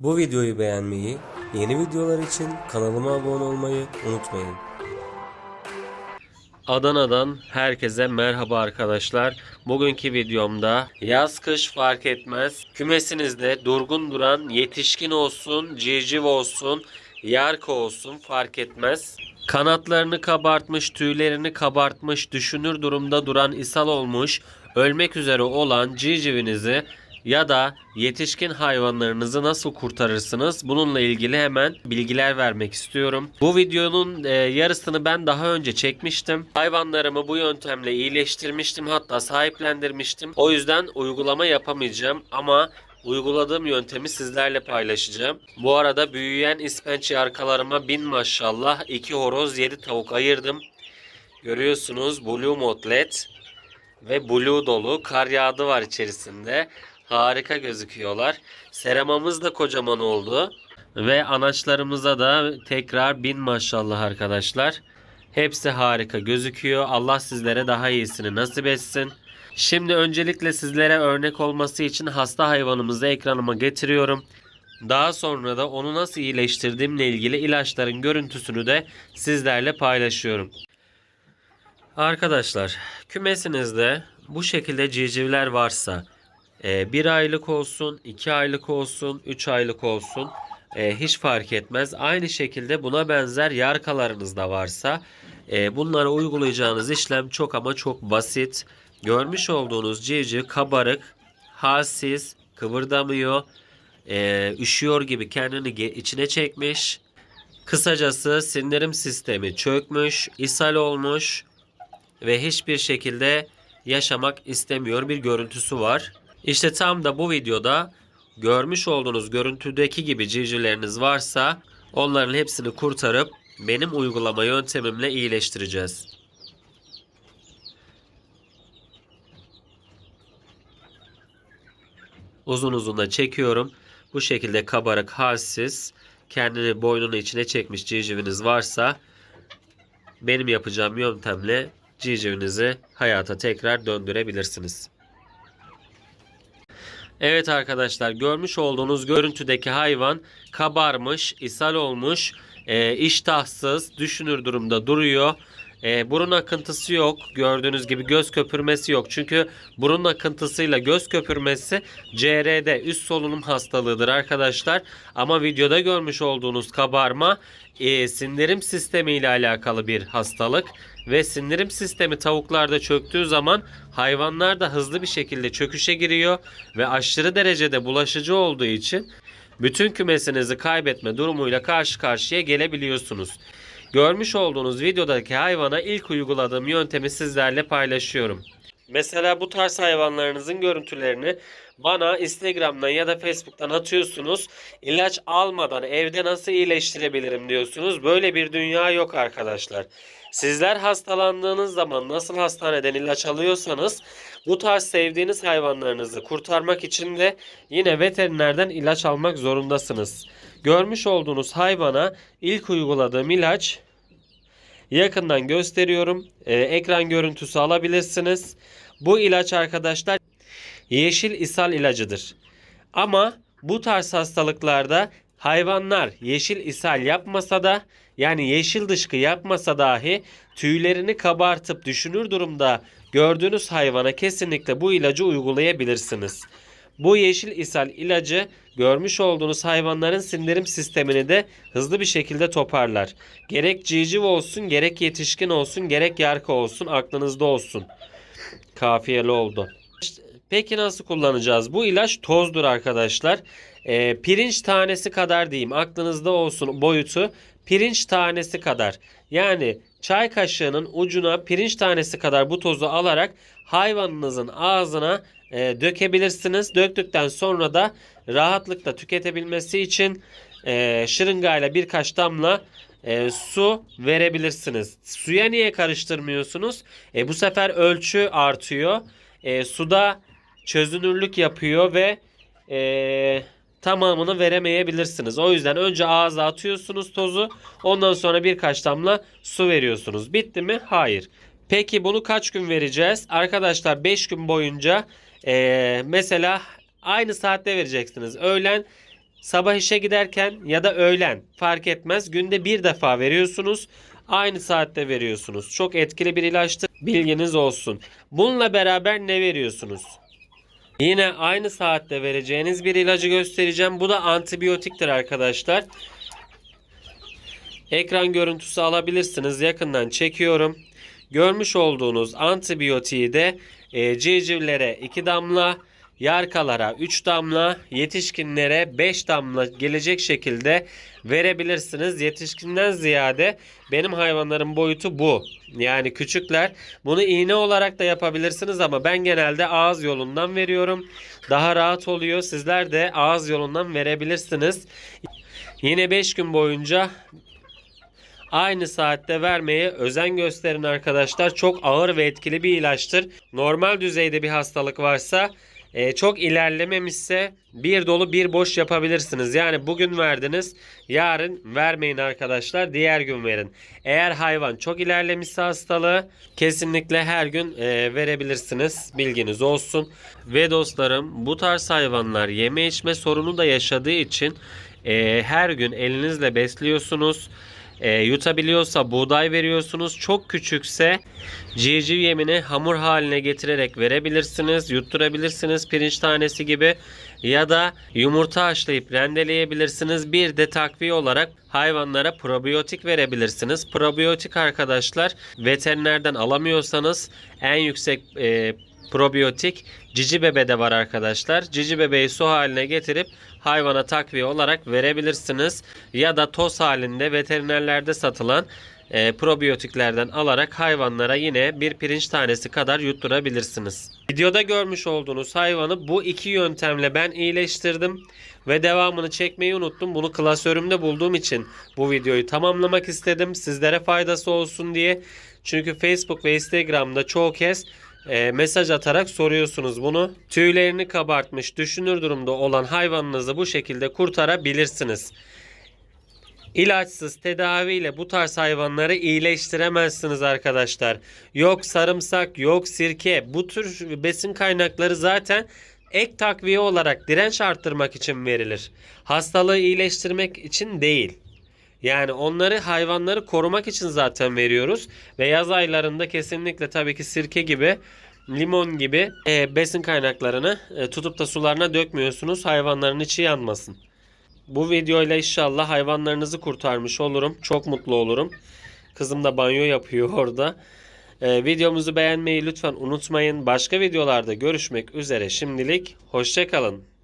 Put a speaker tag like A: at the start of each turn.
A: Bu videoyu beğenmeyi, yeni videolar için kanalıma abone olmayı unutmayın. Adana'dan herkese merhaba arkadaşlar. Bugünkü videomda yaz kış fark etmez. Kümesinizde durgun duran yetişkin olsun, civciv olsun, yarka olsun fark etmez. Kanatlarını kabartmış, tüylerini kabartmış, düşünür durumda duran ishal olmuş, ölmek üzere olan civcivinizi ya da yetişkin hayvanlarınızı nasıl kurtarırsınız? Bununla ilgili hemen bilgiler vermek istiyorum. Bu videonun e, yarısını ben daha önce çekmiştim. Hayvanlarımı bu yöntemle iyileştirmiştim hatta sahiplendirmiştim. O yüzden uygulama yapamayacağım ama uyguladığım yöntemi sizlerle paylaşacağım. Bu arada büyüyen ispenç arkalarıma bin maşallah 2 horoz 7 tavuk ayırdım. Görüyorsunuz Blue Motlet ve blue dolu kar yağdı var içerisinde. Harika gözüküyorlar. Seramamız da kocaman oldu. Ve anaçlarımıza da tekrar bin maşallah arkadaşlar. Hepsi harika gözüküyor. Allah sizlere daha iyisini nasip etsin. Şimdi öncelikle sizlere örnek olması için hasta hayvanımızı ekranıma getiriyorum. Daha sonra da onu nasıl iyileştirdiğimle ilgili ilaçların görüntüsünü de sizlerle paylaşıyorum. Arkadaşlar kümesinizde bu şekilde civcivler varsa e, bir aylık olsun, iki aylık olsun, üç aylık olsun e, hiç fark etmez. Aynı şekilde buna benzer yarkalarınız da varsa e, bunlara uygulayacağınız işlem çok ama çok basit. Görmüş olduğunuz civciv kabarık, halsiz, kıvırdamıyor, e, üşüyor gibi kendini içine çekmiş. Kısacası sindirim sistemi çökmüş, ishal olmuş ve hiçbir şekilde yaşamak istemiyor bir görüntüsü var. İşte tam da bu videoda görmüş olduğunuz görüntüdeki gibi civcivleriniz varsa onların hepsini kurtarıp benim uygulama yöntemimle iyileştireceğiz. Uzun uzun da çekiyorum. Bu şekilde kabarık, halsiz, kendini boynunun içine çekmiş civciviniz varsa benim yapacağım yöntemle civcivinizi hayata tekrar döndürebilirsiniz. Evet arkadaşlar görmüş olduğunuz görüntüdeki hayvan kabarmış, ishal olmuş, e, iştahsız, düşünür durumda duruyor. E, burun akıntısı yok. Gördüğünüz gibi göz köpürmesi yok. Çünkü burun akıntısıyla göz köpürmesi CRD üst solunum hastalığıdır arkadaşlar. Ama videoda görmüş olduğunuz kabarma e, sindirim sistemi ile alakalı bir hastalık ve sindirim sistemi tavuklarda çöktüğü zaman hayvanlar da hızlı bir şekilde çöküşe giriyor ve aşırı derecede bulaşıcı olduğu için bütün kümesinizi kaybetme durumuyla karşı karşıya gelebiliyorsunuz. Görmüş olduğunuz videodaki hayvana ilk uyguladığım yöntemi sizlerle paylaşıyorum. Mesela bu tarz hayvanlarınızın görüntülerini bana Instagram'dan ya da Facebook'tan atıyorsunuz. İlaç almadan evde nasıl iyileştirebilirim diyorsunuz. Böyle bir dünya yok arkadaşlar. Sizler hastalandığınız zaman nasıl hastaneden ilaç alıyorsanız bu tarz sevdiğiniz hayvanlarınızı kurtarmak için de yine veterinerden ilaç almak zorundasınız. Görmüş olduğunuz hayvana ilk uyguladığım ilaç yakından gösteriyorum. Ee, ekran görüntüsü alabilirsiniz. Bu ilaç arkadaşlar yeşil ishal ilacıdır. Ama bu tarz hastalıklarda hayvanlar yeşil ishal yapmasa da yani yeşil dışkı yapmasa dahi tüylerini kabartıp düşünür durumda gördüğünüz hayvana kesinlikle bu ilacı uygulayabilirsiniz. Bu yeşil ishal ilacı görmüş olduğunuz hayvanların sindirim sistemini de hızlı bir şekilde toparlar. Gerek civciv olsun, gerek yetişkin olsun, gerek yarka olsun aklınızda olsun. Kafiyeli oldu. Peki nasıl kullanacağız? Bu ilaç tozdur arkadaşlar. Ee, pirinç tanesi kadar diyeyim aklınızda olsun boyutu pirinç tanesi kadar. Yani çay kaşığının ucuna pirinç tanesi kadar bu tozu alarak hayvanınızın ağzına e, dökebilirsiniz. Döktükten sonra da rahatlıkla tüketebilmesi için e, şırıngayla birkaç damla e, su verebilirsiniz. Suya niye karıştırmıyorsunuz? E, bu sefer ölçü artıyor. E, suda çözünürlük yapıyor ve e, tamamını veremeyebilirsiniz. O yüzden önce ağza atıyorsunuz tozu. Ondan sonra birkaç damla su veriyorsunuz. Bitti mi? Hayır. Peki bunu kaç gün vereceğiz? Arkadaşlar 5 gün boyunca e, mesela aynı saatte vereceksiniz. Öğlen sabah işe giderken ya da öğlen fark etmez. Günde bir defa veriyorsunuz. Aynı saatte veriyorsunuz. Çok etkili bir ilaçtır. Bilginiz olsun. Bununla beraber ne veriyorsunuz? Yine aynı saatte vereceğiniz bir ilacı göstereceğim. Bu da antibiyotiktir arkadaşlar. Ekran görüntüsü alabilirsiniz. Yakından çekiyorum. Görmüş olduğunuz antibiyotiği de e, civcivlere 2 damla, yarkalara 3 damla, yetişkinlere 5 damla gelecek şekilde verebilirsiniz. Yetişkinden ziyade benim hayvanların boyutu bu. Yani küçükler. Bunu iğne olarak da yapabilirsiniz ama ben genelde ağız yolundan veriyorum. Daha rahat oluyor. Sizler de ağız yolundan verebilirsiniz. Yine 5 gün boyunca aynı saatte vermeye özen gösterin arkadaşlar. Çok ağır ve etkili bir ilaçtır. Normal düzeyde bir hastalık varsa e, çok ilerlememişse bir dolu bir boş yapabilirsiniz. Yani bugün verdiniz yarın vermeyin arkadaşlar diğer gün verin. Eğer hayvan çok ilerlemişse hastalığı kesinlikle her gün e, verebilirsiniz bilginiz olsun. Ve dostlarım bu tarz hayvanlar yeme içme sorunu da yaşadığı için e, her gün elinizle besliyorsunuz. E, yutabiliyorsa buğday veriyorsunuz. Çok küçükse civciv yemini hamur haline getirerek verebilirsiniz. Yutturabilirsiniz pirinç tanesi gibi. Ya da yumurta haşlayıp rendeleyebilirsiniz. Bir de takviye olarak hayvanlara probiyotik verebilirsiniz. Probiyotik arkadaşlar veterinerden alamıyorsanız en yüksek e, probiyotik cici bebede var arkadaşlar. Cici bebeği su haline getirip hayvana takviye olarak verebilirsiniz. Ya da toz halinde veterinerlerde satılan e, probiyotiklerden alarak hayvanlara yine bir pirinç tanesi kadar yutturabilirsiniz. Videoda görmüş olduğunuz hayvanı bu iki yöntemle ben iyileştirdim ve devamını çekmeyi unuttum. Bunu klasörümde bulduğum için bu videoyu tamamlamak istedim. Sizlere faydası olsun diye. Çünkü Facebook ve Instagram'da çoğu kez e, mesaj atarak soruyorsunuz bunu. Tüylerini kabartmış, düşünür durumda olan hayvanınızı bu şekilde kurtarabilirsiniz. İlaçsız tedaviyle bu tarz hayvanları iyileştiremezsiniz arkadaşlar. Yok sarımsak, yok sirke. Bu tür besin kaynakları zaten ek takviye olarak direnç arttırmak için verilir. Hastalığı iyileştirmek için değil. Yani onları hayvanları korumak için zaten veriyoruz. Ve yaz aylarında kesinlikle tabii ki sirke gibi limon gibi e, besin kaynaklarını e, tutup da sularına dökmüyorsunuz. Hayvanların içi yanmasın. Bu videoyla inşallah hayvanlarınızı kurtarmış olurum. Çok mutlu olurum. Kızım da banyo yapıyor orada. E, videomuzu beğenmeyi lütfen unutmayın. Başka videolarda görüşmek üzere. Şimdilik hoşçakalın.